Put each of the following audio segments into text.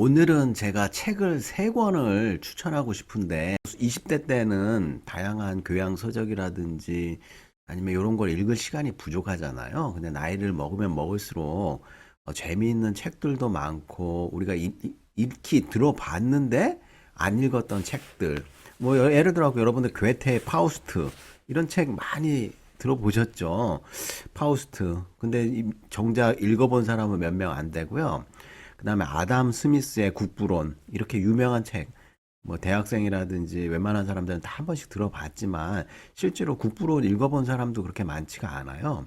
오늘은 제가 책을 세 권을 추천하고 싶은데 20대 때는 다양한 교양 서적이라든지 아니면 이런 걸 읽을 시간이 부족하잖아요. 근데 나이를 먹으면 먹을수록 어, 재미있는 책들도 많고 우리가 읽, 읽기 들어봤는데 안 읽었던 책들 뭐 여- 예를 들어 여러분들 괴테의 파우스트 이런 책 많이 들어보셨죠? 파우스트. 근데 이- 정작 읽어본 사람은 몇 명 안 되고요. 그 다음에 아담 스미스의 국부론 이렇게 유명한 책. 뭐 대학생이라든지 웬만한 사람들은 다 한 번씩 들어봤지만 실제로 국부론 읽어본 사람도 그렇게 많지가 않아요.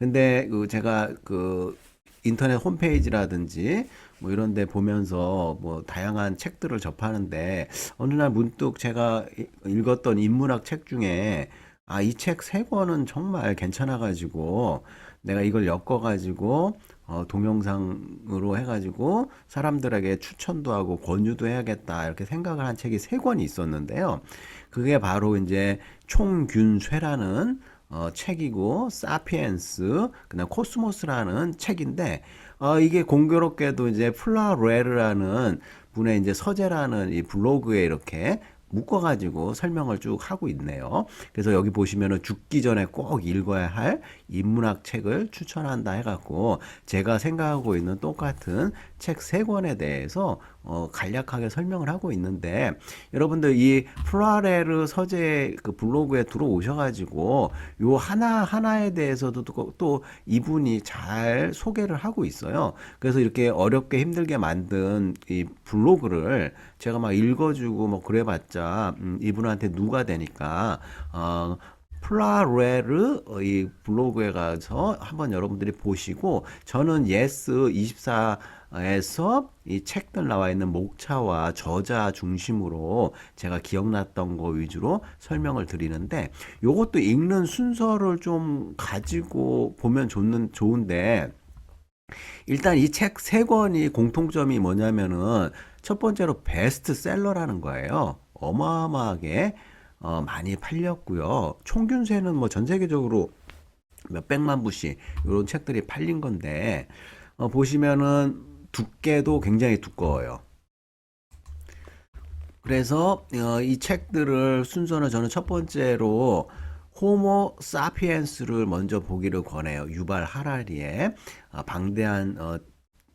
근데 그 제가 그 인터넷 홈페이지라든지 뭐 이런 데 보면서 뭐 다양한 책들을 접하는데 어느 날 문득 제가 이- 읽었던 인문학 책 중에 아, 이 책 세 권은 정말 괜찮아가지고 내가 이걸 엮어가지고 어, 동영상으로 해가지고 사람들에게 추천도 하고 권유도 해야겠다 이렇게 생각을 한 책이 세 권이 있었는데요. 그게 바로 이제 총균쇠라는 어, 책이고 사피엔스 그다음 코스모스라는 책인데 어, 이게 공교롭게도 이제 플라레르라는 분의 이제 서재라는 이 블로그에 이렇게 묶어가지고 설명을 쭉 하고 있네요. 그래서 여기 보시면은 죽기 전에 꼭 읽어야 할 인문학 책을 추천한다 해갖고 제가 생각하고 있는 똑같은 책 세 권에 대해서 어, 간략하게 설명을 하고 있는데 여러분들 이 플라레르 서재 그 블로그에 들어오셔가지고 요 하나 하나에 대해서도 또, 또 이분이 잘 소개를 하고 있어요. 그래서 이렇게 어렵게 힘들게 만든 이 블로그를 제가 막 읽어주고 뭐 그래봤자 음, 이분한테 누가 되니까 어, 플라레르 어, 이 블로그에 가서 한번 여러분들이 보시고 저는 예스 24 에서 이 책들 나와 있는 목차와 저자 중심으로 제가 기억났던 거 위주로 설명을 드리는데 요것도 읽는 순서를 좀 가지고 보면 좋는 좋은데 일단 이 책 세 권이 공통점이 뭐냐면은 첫 번째로 베스트셀러라는 거예요. 어마어마하게 어, 많이 팔렸고요. 총균세는 뭐 전 세계적으로 몇 백만 부씩 이런 책들이 팔린 건데 어, 보시면은 두께도 굉장히 두꺼워요. 그래서 어, 이 책들을 순서는 저는 첫 번째로 호모 사피엔스를 먼저 보기를 권해요. 유발 하라리의 어, 방대한 어,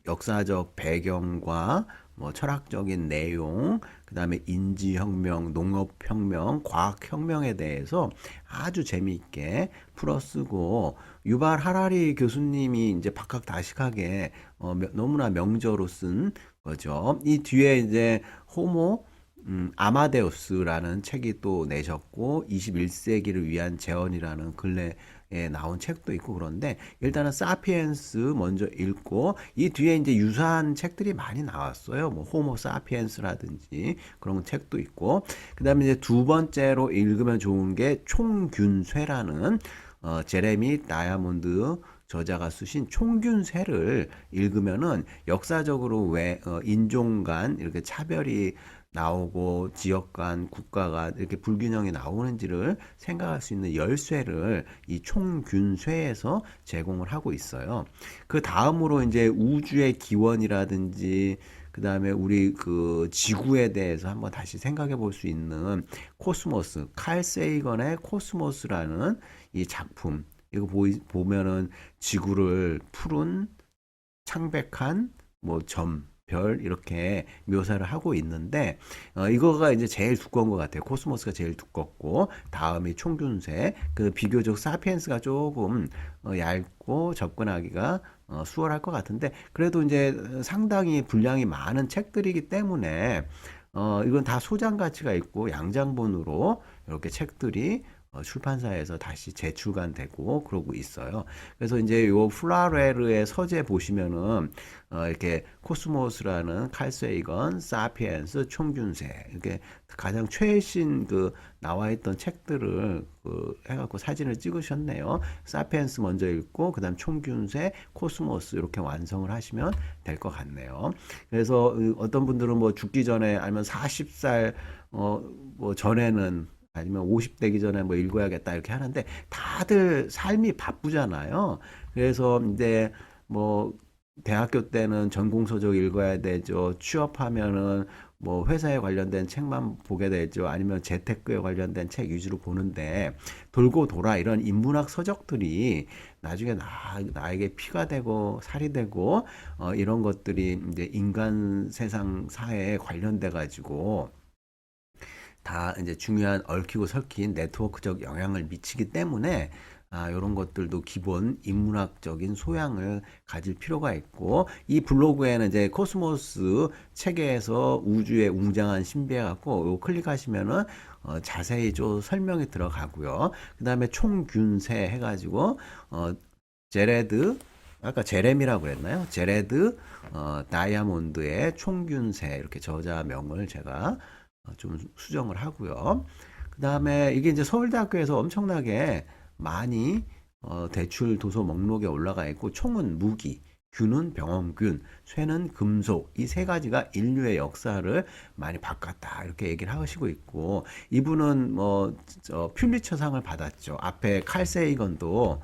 역사적 배경과 뭐 철학적인 내용, 그 다음에 인지혁명, 농업혁명, 과학혁명에 대해서 아주 재미있게 풀어쓰고 유발 하라리 교수님이 이제 박학다식하게 어, 며- 너무나 명저로 쓴 거죠. 이 뒤에 이제 호모 음, 아마데우스라는 책이 또 내셨고 21세기를 위한 재현이라는 근래 에 나온 책도 있고 그런데 일단은 사피엔스 먼저 읽고 이 뒤에 이제 유사한 책들이 많이 나왔어요. 뭐 호모 사피엔스라든지 그런 책도 있고 그다음에 이제 두 번째로 읽으면 좋은 게 총균쇠라는 어, 제레미 다이아몬드 저자가 쓰신 총균쇠를 읽으면은 역사적으로 왜 어, 인종 간 이렇게 차별이 나오고 지역 간 국가 간 이렇게 불균형이 나오는지를 생각할 수 있는 열쇠를 이 총균쇠에서 제공을 하고 있어요. 그 다음으로 이제 우주의 기원이라든지 그 다음에 우리 그 지구에 대해서 한번 다시 생각해 볼 수 있는 코스모스, 칼 세이건의 코스모스라는 이 작품. 이거 보이, 보면은 지구를 푸른 창백한 뭐 점, 별 이렇게 묘사를 하고 있는데 어, 이거가 이제 제일 두꺼운 것 같아요. 코스모스가 제일 두껍고 다음이 총균쇠. 그 비교적 사피엔스가 조금 어, 얇고 접근하기가 어, 수월할 것 같은데 그래도 이제 상당히 분량이 많은 책들이기 때문에 어, 이건 다 소장 가치가 있고 양장본으로 이렇게 책들이 어, 출판사에서 다시 재출간되고 그러고 있어요. 그래서 이제 요 플라레르의 서재 보시면은 어, 이렇게 코스모스라는 칼세이건, 사피엔스, 총균세 이렇게 가장 최신 그 나와 있던 책들을 그 해갖고 사진을 찍으셨네요. 사피엔스 먼저 읽고 그다음 총균세, 코스모스 이렇게 완성을 하시면 될 것 같네요. 그래서 그 어떤 분들은 뭐 죽기 전에 아니면 40살 어 뭐 전에는 아니면 50 되기 전에 뭐 읽어야겠다 이렇게 하는데 다들 삶이 바쁘잖아요. 그래서 이제 뭐 대학교 때는 전공 서적 읽어야 되죠. 취업하면은 뭐 회사에 관련된 책만 보게 되죠. 아니면 재테크에 관련된 책 위주로 보는데 돌고 돌아 이런 인문학 서적들이 나중에 나, 나에게 피가 되고 살이 되고 어, 이런 것들이 이제 인간 세상 사회에 관련돼 가지고 다 이제 중요한 얽히고 설킨 네트워크적 영향을 미치기 때문에 아, 이런 것들도 기본 인문학적인 소양을 가질 필요가 있고 이 블로그에는 이제 코스모스 체계에서 우주의 웅장한 신비해 갖고 요 클릭하시면은 어, 자세히 좀 설명이 들어가고요. 그다음에 총균세 해가지고 어, 제레드 아까 제레미라고 그랬나요? 제레드 어, 다이아몬드의 총균세 이렇게 저자명을 제가 어, 좀 수정을 하고요. 그 다음에 이게 이제 서울대학교에서 엄청나게 많이 어, 대출 도서 목록에 올라가 있고 총은 무기, 균은 병원균, 쇠는 금속 이 세 가지가 인류의 역사를 많이 바꿨다 이렇게 얘기를 하시고 있고 이분은 뭐저 퓰리처상을 받았죠. 앞에 칼 세이건도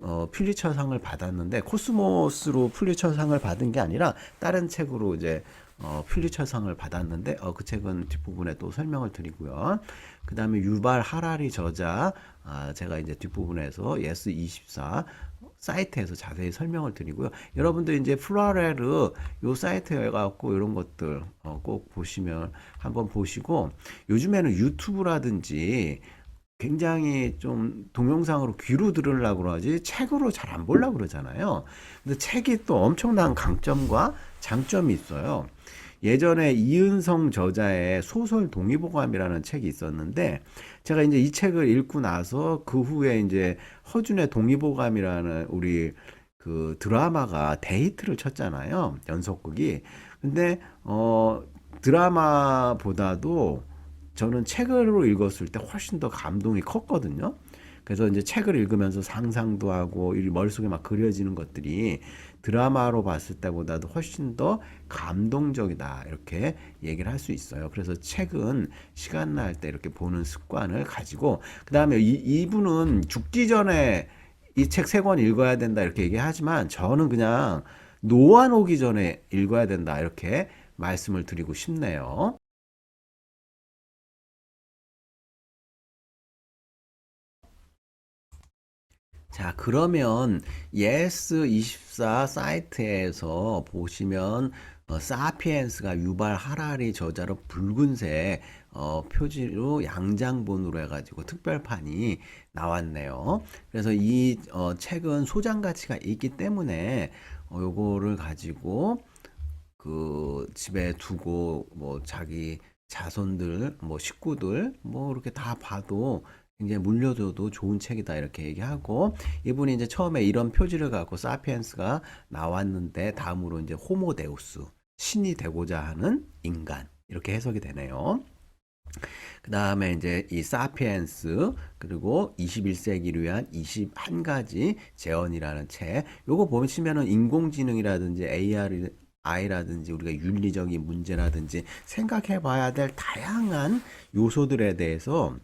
어, 퓰리처상을 받았는데 코스모스로 퓰리처상을 받은 게 아니라 다른 책으로 이제 어, 퓰리처상을 받았는데 어, 그 책은 뒷부분에 또 설명을 드리고요. 그 다음에 유발 하라리 저자 아, 제가 이제 뒷부분에서 예스 24 사이트에서 자세히 설명을 드리고요. 여러분들 이제 플라레르 요 사이트에 갖고 이런 것들 어, 꼭 보시면 한번 보시고 요즘에는 유튜브라든지 굉장히 좀 동영상으로 귀로 들으려고 그러지 책으로 잘 안 보려고 그러잖아요. 근데 책이 또 엄청난 강점과 장점이 있어요. 예전에 이은성 저자의 소설 동의보감이라는 책이 있었는데 제가 이제 이 책을 읽고 나서 그 후에 이제 허준의 동의보감이라는 우리 그 드라마가 데이트를 쳤잖아요. 연속극이. 근데 어 드라마보다도 저는 책으로 읽었을 때 훨씬 더 감동이 컸거든요. 그래서 이제 책을 읽으면서 상상도 하고 이 머릿속에 막 그려지는 것들이 드라마로 봤을 때보다도 훨씬 더 감동적이다. 이렇게 얘기를 할 수 있어요. 그래서 책은 시간 날 때 이렇게 보는 습관을 가지고 그 다음에 이, 이분은 죽기 전에 이 책 세 권 읽어야 된다 이렇게 얘기하지만 저는 그냥 노안 오기 전에 읽어야 된다 이렇게 말씀을 드리고 싶네요. 자, 그러면 예스24 사이트에서 보시면 어, 사피엔스가 유발 하라리 저자로 붉은색 어, 표지로 양장본으로 해가지고 특별판이 나왔네요. 그래서 이 어, 책은 소장 가치가 있기 때문에 어, 요거를 가지고 그 집에 두고 뭐 자기 자손들 뭐 식구들 뭐 이렇게 다 봐도 굉장히 물려줘도 좋은 책이다 이렇게 얘기하고 이분이 이제 처음에 이런 표지를 갖고 사피엔스가 나왔는데 다음으로 이제 호모데우스 신이 되고자 하는 인간 이렇게 해석이 되네요. 그 다음에 이제 이 사피엔스 그리고 21세기를 위한 21가지 재현이라는 책 요거 보시면은 인공지능이라든지 AR 아이라든지 우리가 윤리적인 문제라든지 생각해 봐야 될 다양한 요소들에 대해서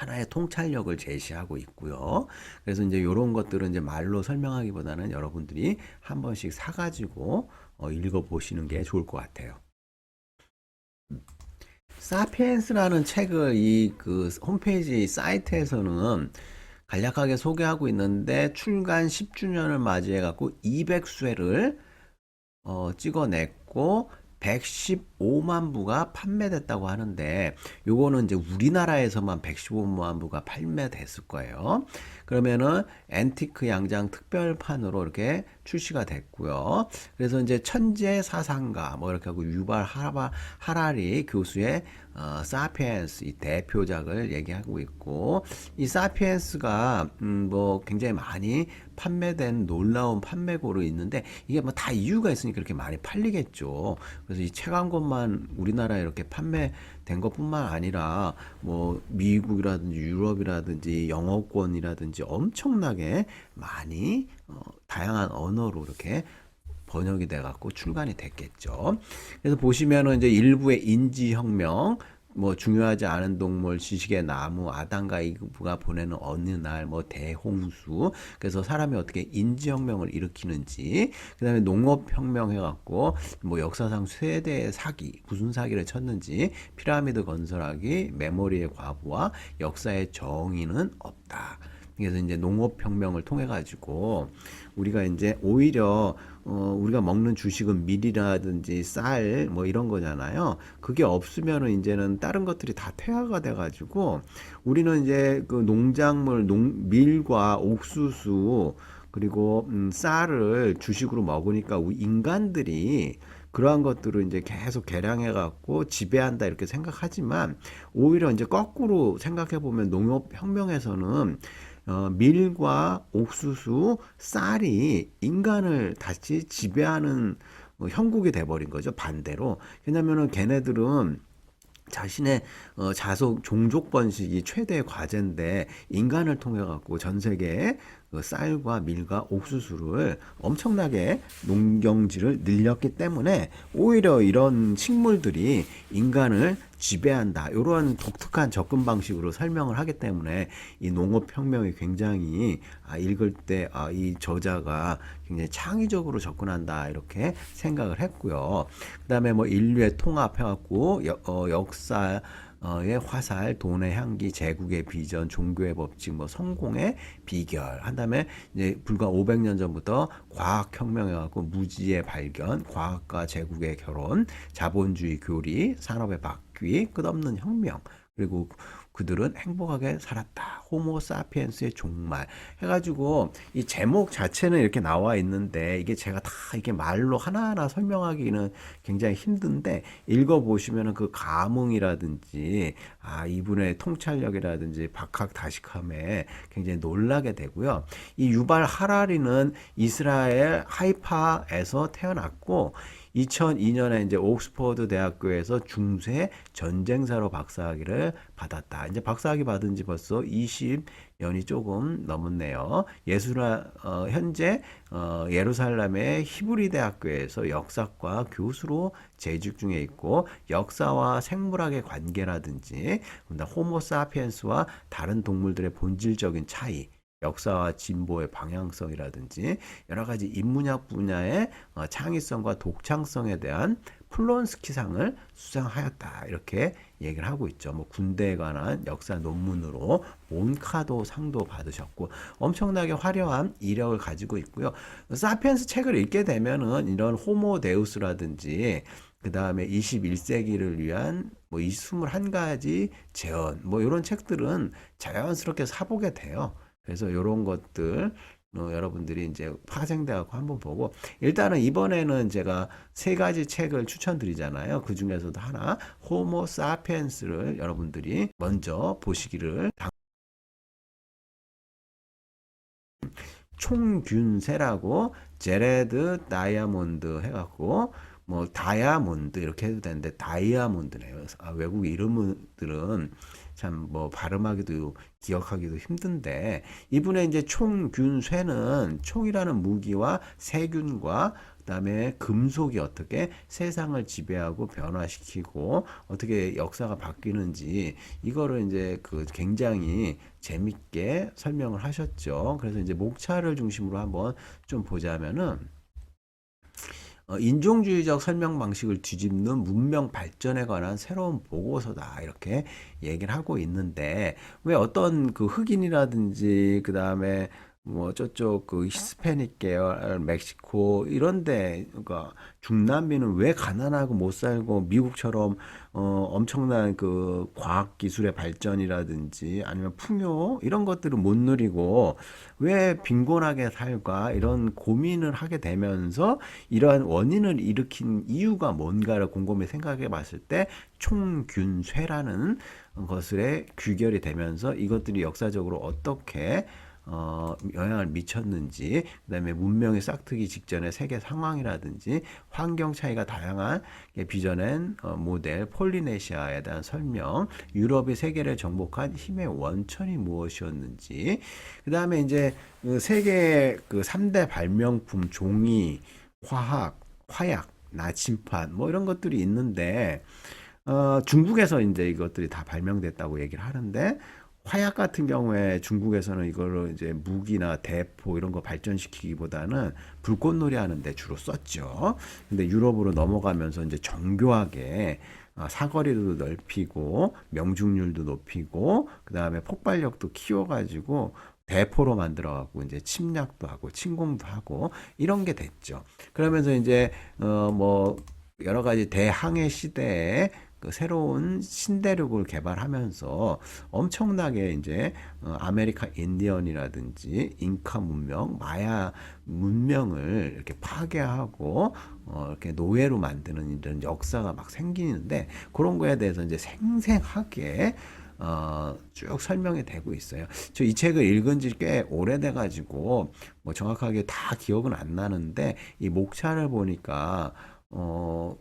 하나의 통찰력을 제시하고 있고요. 그래서 이제 이런 것들은 이제 말로 설명하기보다는 여러분들이 한 번씩 사가지고 어, 읽어보시는 게 좋을 것 같아요. 사피엔스라는 책을 이 그 홈페이지 사이트에서는 간략하게 소개하고 있는데 출간 10주년을 맞이해 갖고 200쇄를 어, 찍어냈고 115만 부가 판매됐다고 하는데 요거는 이제 우리나라에서만 115만 부가 판매됐을 거예요. 그러면은 앤티크 양장 특별판으로 이렇게 출시가 됐고요. 그래서 이제 천재 사상가 뭐 이렇게 하고 유발 하라, 하라리 교수의 어, 사피엔스 이 대표작을 얘기하고 있고 이 사피엔스가 음, 뭐 굉장히 많이 판매된 놀라운 판매고로 있는데 이게 뭐 다 이유가 있으니까 그렇게 많이 팔리겠죠. 그래서 이 책 한 권만 우리나라에 이렇게 판매 된 것뿐만 아니라 뭐 미국이라든지 유럽이라든지 영어권이라든지 엄청나게 많이 어, 다양한 언어로 이렇게 번역이 돼 갖고 출간이 됐겠죠. 그래서 보시면은 이제 일부의 인지혁명 뭐 중요하지 않은 동물, 지식의 나무, 아담과 이브가 보내는 어느 날, 뭐 대홍수. 그래서 사람이 어떻게 인지혁명을 일으키는지, 그 다음에 농업혁명 해갖고, 뭐 역사상 최대의 사기, 무슨 사기를 쳤는지, 피라미드 건설하기, 메모리의 과부와 역사의 정의는 없다. 그래서 이제 농업혁명을 통해 가지고 우리가 이제 오히려 어 우리가 먹는 주식은 밀이라든지 쌀 뭐 이런 거잖아요. 그게 없으면은 이제는 다른 것들이 다 퇴화가 돼 가지고 우리는 이제 그 농작물 농 밀과 옥수수 그리고 음 쌀을 주식으로 먹으니까 우리 인간들이 그러한 것들을 이제 계속 개량해 갖고 지배한다 이렇게 생각하지만 오히려 이제 거꾸로 생각해 보면 농업 혁명에서는 어, 밀과 옥수수, 쌀이 인간을 다시 지배하는 어, 형국이 돼버린 거죠. 반대로. 왜냐면은 걔네들은 자신의 어, 자속 종족 번식이 최대의 과제인데 인간을 통해 갖고 전 세계에 그 쌀과 밀과 옥수수를 엄청나게 농경지를 늘렸기 때문에 오히려 이런 식물들이 인간을 지배한다. 이런 독특한 접근 방식으로 설명을 하기 때문에 이 농업혁명이 굉장히 아, 읽을 때 아, 이 저자가 굉장히 창의적으로 접근한다. 이렇게 생각을 했고요. 그 다음에 뭐 인류의 통합해갖고 여, 어, 역사 의 화살, 돈의 향기, 제국의 비전, 종교의 법칙, 뭐 성공의 비결. 한 다음에 이제 불과 500년 전부터 과학 혁명해 갖고 무지의 발견, 과학과 제국의 결혼, 자본주의 교리, 산업의 바퀴, 끝없는 혁명 그리고 그들은 행복하게 살았다. 호모 사피엔스의 종말 해가지고 이 제목 자체는 이렇게 나와 있는데 이게 제가 다 이게 말로 하나하나 설명하기는 굉장히 힘든데 읽어보시면은 그 감흥이라든지 아 이분의 통찰력이라든지 박학 다식함에 굉장히 놀라게 되고요. 이 유발 하라리는 이스라엘 하이파에서 태어났고 2002년에 이제 옥스퍼드 대학교에서 중세 전쟁사로 박사학위를 받았다. 이제 박사학위 받은 지 벌써 20년이 조금 넘었네요. 예술화 어, 현재 어, 예루살렘의 히브리 대학교에서 역사과 교수로 재직 중에 있고 역사와 생물학의 관계라든지 호모사피엔스와 다른 동물들의 본질적인 차이 역사와 진보의 방향성이라든지 여러 가지 인문학 분야의 어, 창의성과 독창성에 대한 플론스키상을 수상하였다 이렇게 얘기를 하고 있죠. 뭐 군대에 관한 역사 논문으로 몬카도 상도 받으셨고 엄청나게 화려한 이력을 가지고 있고요. 사피엔스 책을 읽게 되면은 이런 호모 데우스라든지 그 다음에 21세기를 위한 뭐 이 21가지 재현 뭐 이런 책들은 자연스럽게 사보게 돼요. 그래서 이런 것들 어, 여러분들이 이제 파생돼갖고 한번 보고 일단은 이번에는 제가 세 가지 책을 추천드리잖아요. 그 중에서도 하나 호모 사피엔스를 여러분들이 먼저 보시기를 총균세라고 제레드 다이아몬드 해갖고 뭐 다이아몬드 이렇게 해도 되는데 다이아몬드네요. 아, 외국 이름들은 참 뭐 발음하기도 기억하기도 힘든데 이분의 이제 총균쇠는 총이라는 무기와 세균과 그다음에 금속이 어떻게 세상을 지배하고 변화시키고 어떻게 역사가 바뀌는지 이거를 이제 그 굉장히 재밌게 설명을 하셨죠. 그래서 이제 목차를 중심으로 한번 좀 보자면은 어, 인종주의적 설명 방식을 뒤집는 문명 발전에 관한 새로운 보고서다. 이렇게 얘기를 하고 있는데 왜 어떤 그 흑인이라든지 그 다음에 뭐 저쪽 그 히스패닉 계열 멕시코 이런데 그러니까 중남미는 왜 가난하고 못 살고 미국처럼 어 엄청난 그 과학 기술의 발전이라든지 아니면 풍요 이런 것들을 못 누리고 왜 빈곤하게 살까 이런 고민을 하게 되면서 이러한 원인을 일으킨 이유가 뭔가를 곰곰이 생각해 봤을 때 총균쇠라는 것에 귀결이 되면서 이것들이 역사적으로 어떻게 어, 영향을 미쳤는지, 그다음에 문명이 싹트기 직전의 세계 상황이라든지 환경 차이가 다양한 빚어낸 어, 모델 폴리네시아에 대한 설명, 유럽이 세계를 정복한 힘의 원천이 무엇이었는지, 그다음에 이제 그 세계 그 3대 발명품 종이, 화학, 화약, 나침판 뭐 이런 것들이 있는데 어, 중국에서 이제 이것들이 다 발명됐다고 얘기를 하는데 화약 같은 경우에 중국에서는 이거를 이제 무기나 대포 이런 거 발전시키기보다는 불꽃놀이 하는데 주로 썼죠. 근데 유럽으로 넘어가면서 이제 정교하게 어, 사거리도 넓히고 명중률도 높이고 그 다음에 폭발력도 키워가지고 대포로 만들어 갖고 이제 침략도 하고 침공도 하고 이런 게 됐죠. 그러면서 이제 어 뭐 여러 가지 대항해 시대에 그 새로운 신대륙을 개발하면서 엄청나게 이제 어, 아메리카 인디언이라든지 잉카 문명, 마야 문명을 이렇게 파괴하고 어, 이렇게 노예로 만드는 이런 역사가 막 생기는데 그런 거에 대해서 이제 생생하게 어, 쭉 설명이 되고 있어요. 저 이 책을 읽은 지 꽤 오래돼 가지고 뭐 정확하게 다 기억은 안 나는데 이 목차를 보니까 어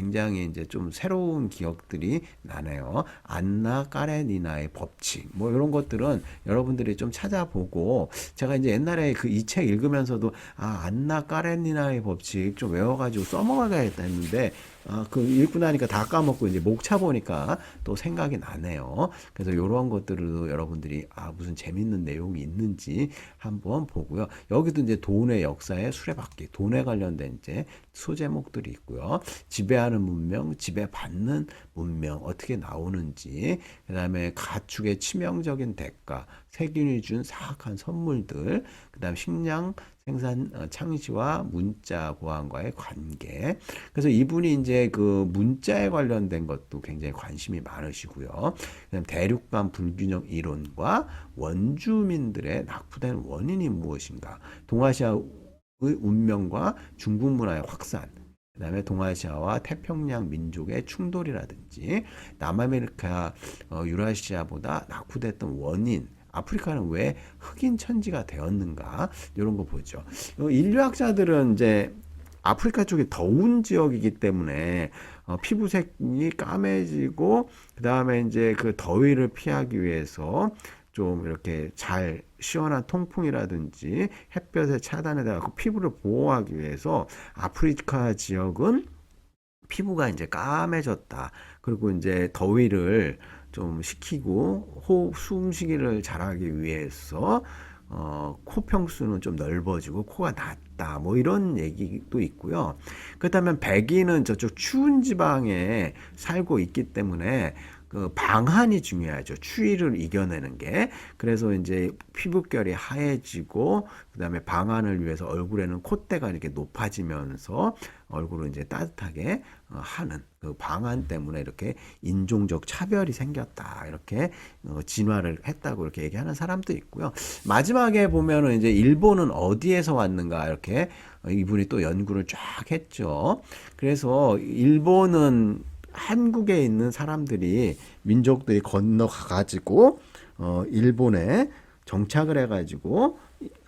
굉장히 이제 좀 새로운 기억들이 나네요. 안나 까레니나의 법칙 뭐 이런 것들은 여러분들이 좀 찾아보고 제가 이제 옛날에 그 이 책 읽으면서도 아 안나 까레니나의 법칙 좀 외워가지고 써먹어야겠다 했는데 아, 그 읽고 나니까 다 까먹고 이제 목차 보니까 또 생각이 나네요. 그래서 이런 것들을 여러분들이 아 무슨 재밌는 내용이 있는지 한번 보고요. 여기도 이제 돈의 역사의 수레바퀴, 돈에 관련된 이제 소제목들이 있고요. 지배하는 문명, 지배받는 문명 어떻게 나오는지, 그다음에 가축의 치명적인 대가, 세균이 준 사악한 선물들, 그 다음 식량 생산 어, 창시와 문자 보안과의 관계. 그래서 이분이 이제 그 문자에 관련된 것도 굉장히 관심이 많으시고요. 그다음 대륙간 불균형 이론과 원주민들의 낙후된 원인이 무엇인가? 동아시아의 운명과 중국 문화의 확산. 그다음에 동아시아와 태평양 민족의 충돌이라든지 남아메리카 어, 유라시아보다 낙후됐던 원인 아프리카는 왜 흑인 천지가 되었는가 이런 거 보죠. 어, 인류학자들은 이제 아프리카 쪽이 더운 지역이기 때문에 어, 피부색이 까매지고 그 다음에 이제 그 더위를 피하기 위해서 좀 이렇게 잘 시원한 통풍이라든지 햇볕의 차단에다가 그 피부를 보호하기 위해서 아프리카 지역은 피부가 이제 까매졌다. 그리고 이제 더위를 좀 식히고 호흡 숨쉬기를 잘하기 위해서 어, 코 평수는 좀 넓어지고 코가 낮다 뭐 이런 얘기도 있고요. 그렇다면 백인은 저쪽 추운 지방에 살고 있기 때문에 그 방한이 중요하죠. 추위를 이겨내는 게. 그래서 이제 피부결이 하얘지고 그다음에 방한을 위해서 얼굴에는 콧대가 이렇게 높아지면서 얼굴을 이제 따뜻하게 어, 하는 그 방한 때문에 이렇게 인종적 차별이 생겼다. 이렇게 어, 진화를 했다고 이렇게 얘기하는 사람도 있고요. 마지막에 보면은 이제 일본은 어디에서 왔는가 이렇게 이분이 또 연구를 쫙 했죠. 그래서 일본은 한국에 있는 사람들이 민족들이 건너가 가지고 어 일본에 정착을 해 가지고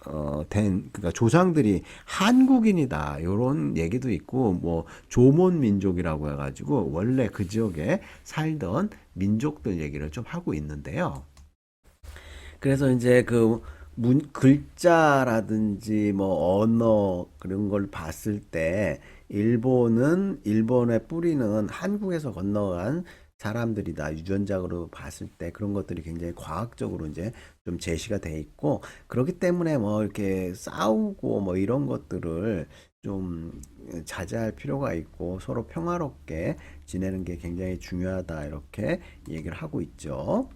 어 된 그러니까 조상들이 한국인이다 요런 얘기도 있고 뭐 조몬 민족이라고 해 가지고 원래 그 지역에 살던 민족들 얘기를 좀 하고 있는데요. 그래서 이제 그 문, 글자라든지 뭐 언어 그런 걸 봤을 때 일본은 일본의 뿌리는 한국에서 건너간 사람들이다 유전자로 봤을 때 그런 것들이 굉장히 과학적으로 이제 좀 제시가 돼 있고 그렇기 때문에 뭐 이렇게 싸우고 뭐 이런 것들을 좀 자제할 필요가 있고 서로 평화롭게 지내는 게 굉장히 중요하다 이렇게 얘기를 하고 있죠.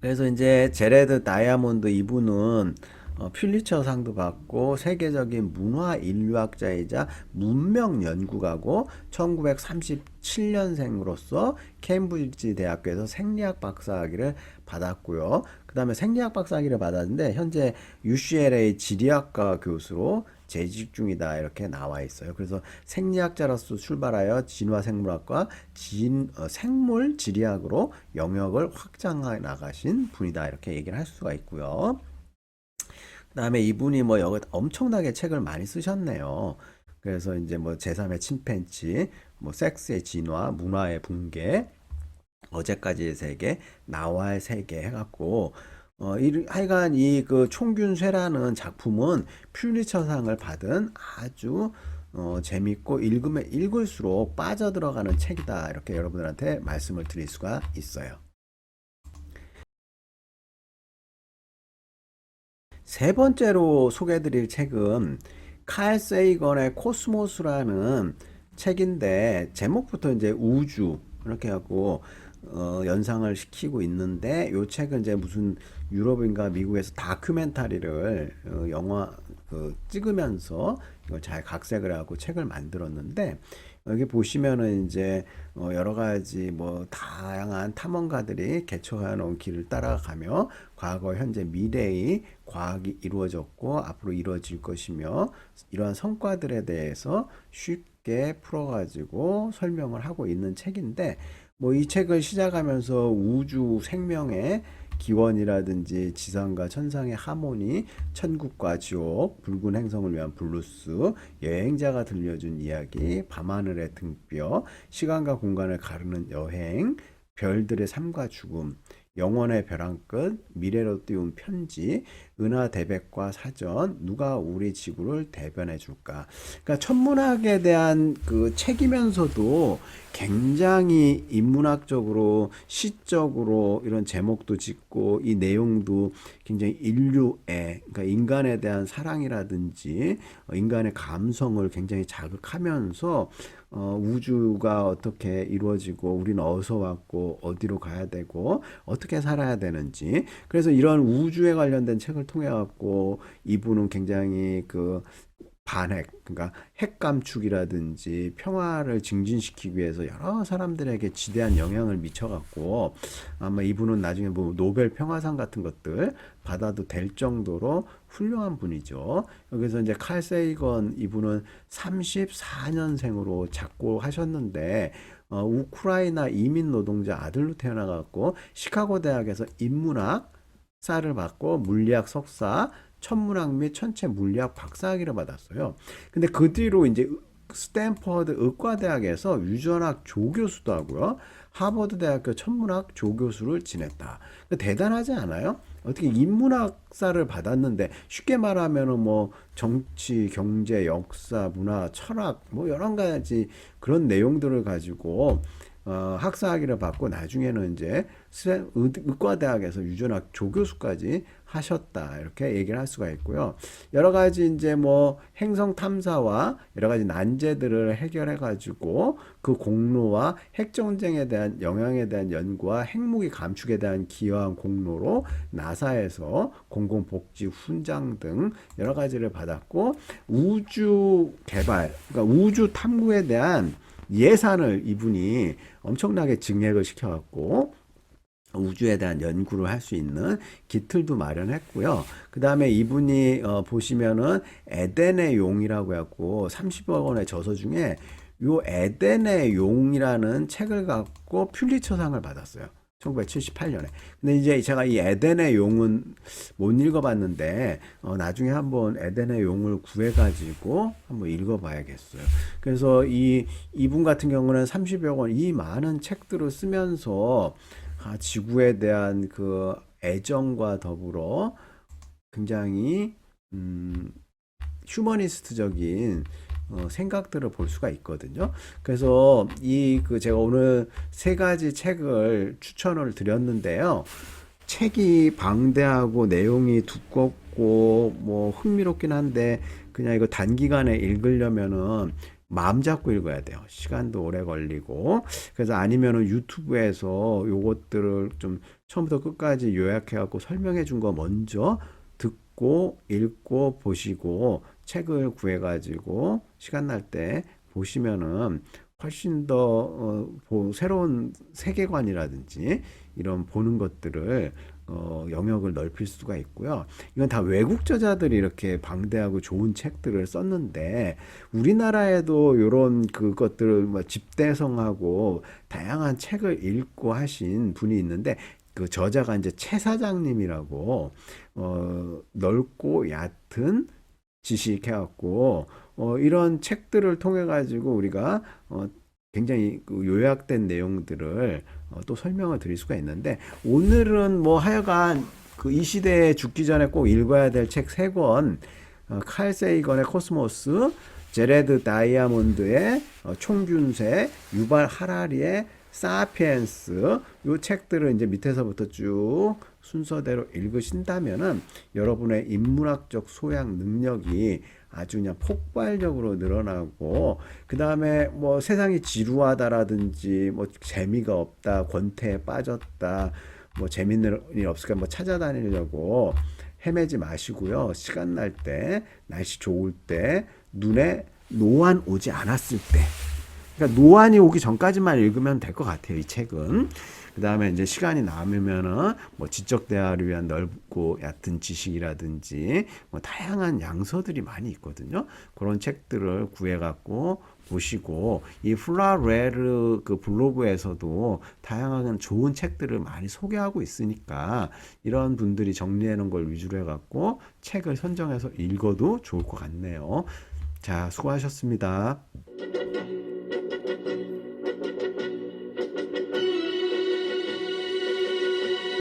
그래서 이제 제레드 다이아몬드 이분은 어, 퓰리처상도 받고 세계적인 문화 인류학자이자 문명 연구가고 1937년생으로서 케임브리지 대학교에서 생리학 박사학위를 받았고요. 그 다음에 생리학 박사학위를 받았는데 현재 UCLA 지리학과 교수로 재직 중이다 이렇게 나와 있어요. 그래서 생리학자로서 출발하여 진화생물학과 진, 어, 생물 지리학으로 영역을 확장해 나가신 분이다 이렇게 얘기를 할 수가 있고요. 그다음에 이분이 뭐 여기 엄청나게 책을 많이 쓰셨네요. 그래서 이제 뭐 제3의 침팬지, 뭐 섹스의 진화, 문화의 붕괴, 어제까지의 세계, 나와의 세계 해갖고 어, 이, 하여간 이 그 총균쇠라는 작품은 퓰리처상을 받은 아주 어, 재밌고 읽으면 읽을수록 빠져들어가는 책이다. 이렇게 여러분들한테 말씀을 드릴 수가 있어요. 세 번째로 소개해드릴 책은 칼 세이건의 코스모스라는 책인데 제목부터 이제 우주 이렇게 하고 어, 연상을 시키고 있는데 요 책은 이제 무슨 유럽인가 미국에서 다큐멘터리를 어, 영화 그 찍으면서 이걸 잘 각색을 하고 책을 만들었는데 여기 보시면은 이제 어, 여러 가지 뭐 다양한 탐험가들이 개척해 놓은 길을 따라가며 과거, 현재, 미래의 과학이 이루어졌고 앞으로 이루어질 것이며 이러한 성과들에 대해서 쉽게 풀어가지고 설명을 하고 있는 책인데 뭐 이 책을 시작하면서 우주 생명의 기원이라든지 지상과 천상의 하모니, 천국과 지옥, 붉은 행성을 위한 블루스, 여행자가 들려준 이야기, 밤하늘의 등뼈, 시간과 공간을 가르는 여행, 별들의 삶과 죽음, 영원의 벼랑 끝, 미래로 띄운 편지, 은하 대백과 사전, 누가 우리 지구를 대변해 줄까? 그러니까 천문학에 대한 그 책이면서도 굉장히 인문학적으로 시적으로 이런 제목도 짓고 이 내용도 굉장히 인류애, 그러니까 인간에 대한 사랑이라든지 어, 인간의 감성을 굉장히 자극하면서 어, 우주가 어떻게 이루어지고 우리는 어디서 왔고 어디로 가야 되고 어떻게 살아야 되는지 그래서 이런 우주에 관련된 책을 통해 갖고 이분은 굉장히 그 반핵, 그러니까 핵 감축이라든지 평화를 증진시키기 위해서 여러 사람들에게 지대한 영향을 미쳐갖고 아마 이분은 나중에 뭐 노벨 평화상 같은 것들 받아도 될 정도로 훌륭한 분이죠. 여기서 이제 칼 세이건 이분은 34년생으로 작고 하셨는데 어, 우크라이나 이민 노동자 아들로 태어나갖고 시카고 대학에서 인문학 쌀을 받고 물리학 석사, 천문학 및 천체 물리학 박사학위를 받았어요. 근데 그 뒤로 이제 스탠퍼드 의과대학에서 유전학 조교수도 하고요. 하버드 대학교 천문학 조교수를 지냈다. 대단하지 않아요? 어떻게 인문학사를 받았는데 쉽게 말하면은 뭐 정치, 경제, 역사, 문화, 철학 뭐 여러 가지 그런 내용들을 가지고 어, 학사 학위를 받고 나중에는 이제 의과대학에서 유전학 조교수까지 하셨다 이렇게 얘기를 할 수가 있고요. 여러 가지 이제 뭐 행성 탐사와 여러 가지 난제들을 해결해 가지고 그 공로와 핵 전쟁에 대한 영향에 대한 연구와 핵무기 감축에 대한 기여한 공로로 나사에서 공공복지 훈장 등 여러 가지를 받았고 우주 개발, 그러니까 우주 탐구에 대한 예산을 이분이 엄청나게 증액을 시켜갖고 우주에 대한 연구를 할 수 있는 기틀도 마련했고요. 그 다음에 이분이 어, 보시면은 에덴의 용이라고 해갖고 30억 원의 저서 중에 요 에덴의 용이라는 책을 갖고 퓰리처상을 받았어요. 1978년에. 근데 이제 제가 이 에덴의 용은 못 읽어봤는데 어, 나중에 한번 에덴의 용을 구해가지고 한번 읽어봐야겠어요. 그래서 이 이분 같은 경우는 30여 권 이 많은 책들을 쓰면서 아, 지구에 대한 그 애정과 더불어 굉장히 음, 휴머니스트적인 어, 생각들을 볼 수가 있거든요. 그래서 이 그 제가 오늘 세 가지 책을 추천을 드렸는데요. 책이 방대하고 내용이 두껍고 뭐 흥미롭긴 한데 그냥 이거 단기간에 읽으려면은 마음 잡고 읽어야 돼요. 시간도 오래 걸리고. 그래서 아니면은 유튜브에서 요것들을 좀 처음부터 끝까지 요약해 갖고 설명해 준 거 먼저 듣고 읽고 보시고 책을 구해 가지고 시간 날 때 보시면은 훨씬 더 어, 보- 새로운 세계관이라든지 이런 보는 것들을 어, 영역을 넓힐 수가 있고요. 이건 다 외국 저자들이 이렇게 방대하고 좋은 책들을 썼는데 우리나라에도 이런 그것들을 뭐 집대성하고 다양한 책을 읽고 하신 분이 있는데 그 저자가 이제 최 사장님이라고 어, 넓고 얕은 지식해갖고 어, 이런 책들을 통해 가지고 우리가 어, 굉장히 그 요약된 내용들을 어, 또 설명을 드릴 수가 있는데 오늘은 뭐 하여간 그 이 시대에 죽기 전에 꼭 읽어야 될 책 세 권, 어, 칼 세이건의 코스모스, 제레드 다이아몬드의 어, 총균세, 유발 하라리의 사피엔스. 요 책들을 이제 밑에서부터 쭉 순서대로 읽으신다면은 여러분의 인문학적 소양 능력이 아주 그냥 폭발적으로 늘어나고 그 다음에 뭐 세상이 지루하다라든지 뭐 재미가 없다 권태에 빠졌다 뭐 재밌는 일 없을까 뭐 찾아다니려고 헤매지 마시고요. 시간 날 때 날씨 좋을 때 눈에 노안 오지 않았을 때 그러니까 노안이 오기 전까지만 읽으면 될 것 같아요 이 책은 그 다음에 이제 시간이 남으면은 뭐 지적 대화를 위한 넓고 얕은 지식이라든지 뭐 다양한 양서들이 많이 있거든요. 그런 책들을 구해 갖고 보시고 이 플라레르 그 블로그에서도 다양한 좋은 책들을 많이 소개하고 있으니까 이런 분들이 정리해 놓은 걸 위주로 해 갖고 책을 선정해서 읽어도 좋을 것 같네요. 자, 수고하셨습니다.